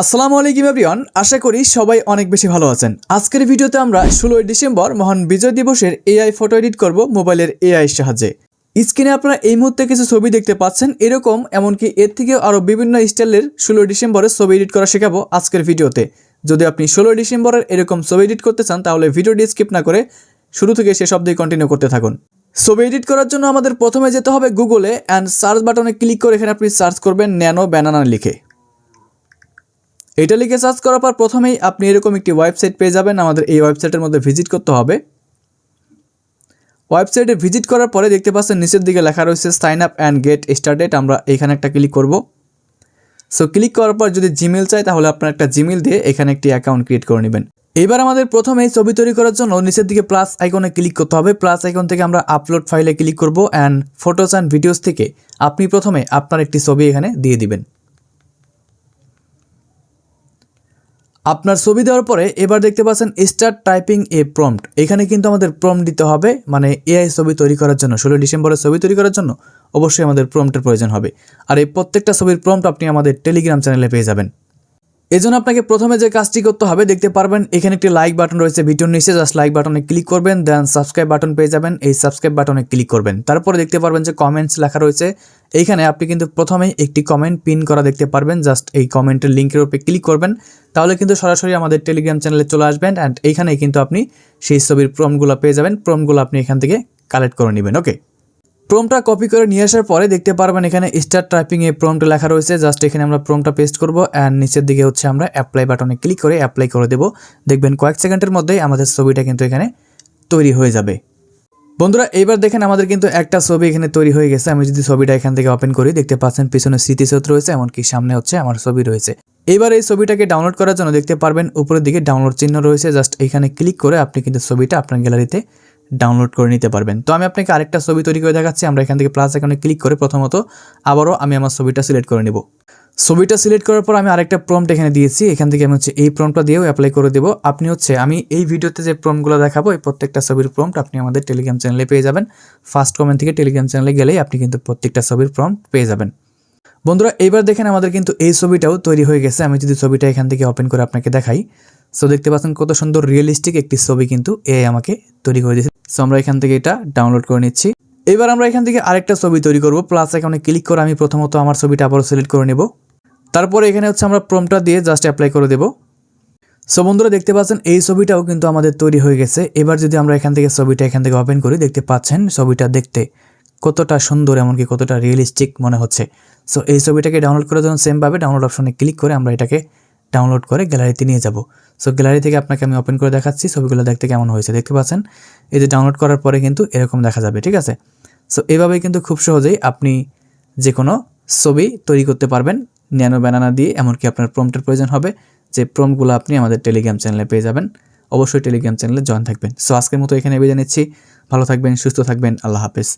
আসসালামু আলাইকুম এভরিওয়ান, আশা করি সবাই অনেক বেশি ভালো আছেন। আজকের ভিডিওতে আমরা ষোলোই ডিসেম্বর মহান বিজয় দিবসের এআই ফটো এডিট করব মোবাইলের এআই সাহায্যে। স্ক্রিনে আপনারা এই মুহূর্তে কিছু ছবি দেখতে পাচ্ছেন, এরকম এমনকি এর থেকেও আরও বিভিন্ন স্টাইলের ষোলোই ডিসেম্বরে ছবি এডিট করা শেখাবো আজকের ভিডিওতে। যদি আপনি ষোলোই ডিসেম্বরের এরকম ছবি এডিট করতে চান, তাহলে ভিডিওটি স্কিপ না করে শুরু থেকে শেষ অব্দি কন্টিনিউ করতে থাকুন। ছবি এডিট করার জন্য আমাদের প্রথমে যেতে হবে গুগলে অ্যান্ড সার্চ বাটনে ক্লিক করে এখানে আপনি সার্চ করবেন ন্যানো ব্যানানা লিখে। এটা লিখে সার্চ করার পর প্রথমেই আপনি এরকম একটি ওয়েবসাইট পেয়ে যাবেন। আমাদের এই ওয়েবসাইটের মধ্যে ভিজিট করতে হবে। ওয়েবসাইটে ভিজিট করার পরে দেখতে পাচ্ছেন নিচের দিকে লেখা রয়েছে sign up and get started আমরা এখানে একটা ক্লিক করব। সো ক্লিক করার পর যদি জিমেল চাই তাহলে আপনার একটা জিমেল দিয়ে এখানে একটি অ্যাকাউন্ট ক্রিয়েট করে নেবেন। এবার আমাদের প্রথমে ছবি তৈরি করার জন্য নিচের দিকে প্লাস আইকনে ক্লিক করতে হবে। প্লাস আইকন থেকে আমরা আপলোড ফাইলে ক্লিক করব অ্যান্ড ফটোস অ্যান্ড ভিডিওস থেকে আপনি প্রথমে আপনার একটি ছবি এখানে দিয়ে দিবেন। আপনার ছবি দেওয়ার পরে এবার দেখতে পাচ্ছেন স্টার্ট টাইপিং এ প্রম্পট এখানে কিন্তু আমাদের প্রম্পট দিতে হবে মানে এআই ছবি তৈরি করার জন্য, ষোলো ডিসেম্বরের ছবি তৈরি করার জন্য অবশ্যই আমাদের প্রম্পটের প্রয়োজন হবে। আর এই প্রত্যেকটা ছবির প্রম্পট আপনি আমাদের টেলিগ্রাম চ্যানেলে পেয়ে যাবেন। এজন্য আপনাকে প্রথমে যে কাজটি করতে হবে, দেখতে পারবেন এখানে একটি লাইক বাটন রয়েছে ভিডিওর নিচে জাস্ট লাইক বাটনে ক্লিক করবেন দেন সাবস্ক্রাইব বাটন পেয়ে যাবেন, এই সাবস্ক্রাইব বাটনে ক্লিক করবেন। তারপরে দেখতে পারবেন যে কমেন্টস লেখা রয়েছে, এইখানে আপনি কিন্তু প্রথমেই একটি কমেন্ট পিন করা দেখতে পারবেন জাস্ট এই কমেন্টের লিঙ্কের উপরে ক্লিক করবেন, তাহলে কিন্তু সরাসরি আমাদের টেলিগ্রাম চ্যানেলে চলে আসবেন অ্যান্ড এইখানে কিন্তু আপনি সেই ছবির প্রমগুলো পেয়ে যাবেন প্রমগুলো আপনি এখান থেকে কালেক্ট করে নেবেন ওকে প্রমটা কপি করে নিয়ে আসার পরে দেখতে পারবেন এখানে স্টার টাইপিং এ প্রমটা লেখা রয়েছে। জাস্ট এখানে আমরা প্রোমটা পেস্ট করব অ্যান্ড নিচের দিকে হচ্ছে আমরা অ্যাপ্লাই বাটনে ক্লিক করে অ্যাপ্লাই করে দেব। দেখবেন কয়েক সেকেন্ডের মধ্যেই আমাদের ছবিটা কিন্তু এখানে তৈরি হয়ে যাবে। বন্ধুরা, এইবার দেখেন আমাদের কিন্তু একটা ছবি এখানে তৈরি হয়ে গেছে। আমি যদি ছবিটা এখান থেকে ওপেন করি, দেখতে পাচ্ছেন পিছনে স্মৃতিসৌধ রয়েছে, এমনকি সামনে হচ্ছে আমার ছবি রয়েছে। এবার এই ছবিটাকে ডাউনলোড করার জন্য দেখতে পারবেন, উপরের দিকে ডাউনলোড চিহ্ন রয়েছে। জাস্ট এখানে ক্লিক করে আপনি কিন্তু ছবিটা আপনার গ্যালারিতে ডাউনলোড করে নিতে পারবেন। তো আমি আপনাকে আরেকটা ছবি তৈরি করে দেখাচ্ছি। আমরা এখান থেকে প্লাস এখানে ক্লিক করে প্রথমত আবারও আমি আমার ছবিটা সিলেক্ট করে নেব। ছবিটা সিলেক্ট করার পর আমি আরেকটা প্রম্পট এখানে দিয়েছি। এখান থেকে আমি হচ্ছে এই প্রম্পটটা দিয়েও অ্যাপ্লাই করে দেবো। আপনি হচ্ছে, আমি এই ভিডিওতে যে প্রম্পটগুলো দেখাবো, এই প্রত্যেকটা ছবির প্রম্পট আপনি আমাদের টেলিগ্রাম চ্যানেলে পেয়ে যাবেন। ফার্স্ট কমেন্ট থেকে টেলিগ্রাম চ্যানেলে গেলেই আপনি কিন্তু প্রত্যেকটা ছবির প্রম্পট পেয়ে যাবেন। বন্ধুরা, এইবার দেখেন আমাদের কিন্তু এই ছবিটাও তৈরি হয়ে গেছে। আমি যদি ছবিটা এখান থেকে ওপেন করে আপনাকে দেখাই। সো দেখতে পাচ্ছেন কত সুন্দর রিয়েলিস্টিক একটি ছবি কিন্তু এ আমাকে তৈরি করে দিয়েছে। সো আমরা এখান থেকে এটা ডাউনলোড করে নিচ্ছি। এবার আমরা এখান থেকে আরেকটা ছবি তৈরি করব। প্লাস এখানে ক্লিক করে আমি প্রথমত আমার ছবিটা আবারও সিলেক্ট করে নেব। তারপরে এখানে হচ্ছে আমরা প্রমটা দিয়ে জাস্ট অ্যাপ্লাই করে দেব। সো বন্ধুরা দেখতে পাচ্ছেন, এই ছবিটাও কিন্তু আমাদের তৈরি হয়ে গেছে। এবার যদি আমরা এখান থেকে ছবিটা এখান থেকে ওপেন করি, দেখতে পাচ্ছেন ছবিটা দেখতে কতটা সুন্দর, এমনকি কতটা রিয়েলিস্টিক মনে হচ্ছে। সো এই ছবিটাকে ডাউনলোড করার জন্য সেমভাবে ডাউনলোড অপশনে ক্লিক করে আমরা এটাকে ডাউনলোড করে গ্যালারিতে নিয়ে যাব। সো গ্যালারি থেকে আপনাকে আমি ওপেন করে দেখাচ্ছি ছবিগুলো দেখতে কেমন হয়েছে, দেখতে পাচ্ছেন? এই যে ডাউনলোড করার পরে কিন্তু এরকম দেখা যাবে, ঠিক আছে? সো এভাবেই কিন্তু খুব সহজেই আপনি যে কোনো ছবি তৈরি করতে পারবেন, ন্যানো ব্যানানা দিয়ে, এমনকি আপনার প্রম্পটের প্রয়োজন হবে, যে প্রম্পটগুলো আপনি আমাদের টেলিগ্রাম চ্যানেলে পেয়ে যাবেন। অবশ্যই টেলিগ্রাম চ্যানেলে জয়েন থাকবেন। সো আজকের মতো এখানে বেজে নিচ্ছি। ভালো থাকবেন, সুস্থ থাকবেন, আল্লাহ হাফেজ।